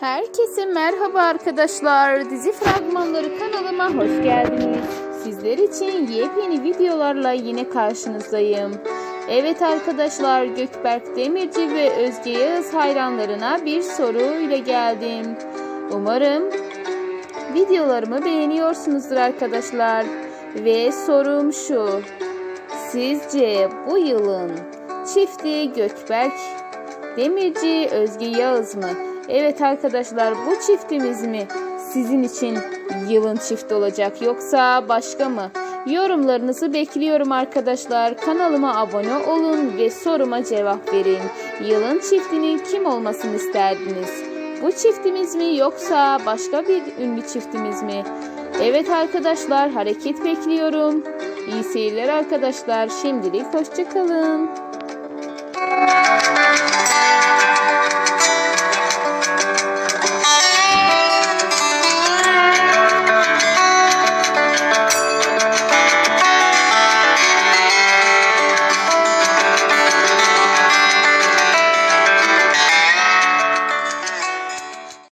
Herkese merhaba arkadaşlar. Dizi fragmanları kanalıma hoş geldiniz. Sizler için yepyeni videolarla yine karşınızdayım. Evet arkadaşlar Gökberk Demirci ve Özge Yağız hayranlarına bir soru ile geldim. Umarım videolarımı beğeniyorsunuzdur arkadaşlar. Ve sorum şu. Sizce bu yılın çifti Gökberk Demirci Özge Yağız mı? Evet arkadaşlar bu çiftimiz mi sizin için yılın çifti olacak yoksa başka mı? Yorumlarınızı bekliyorum arkadaşlar. Kanalıma abone olun ve soruma cevap verin. Yılın çiftinin kim olmasını isterdiniz? Bu çiftimiz mi yoksa başka bir ünlü çiftimiz mi? Evet arkadaşlar hareket bekliyorum. İyi seyirler arkadaşlar. Şimdilik hoşçakalın.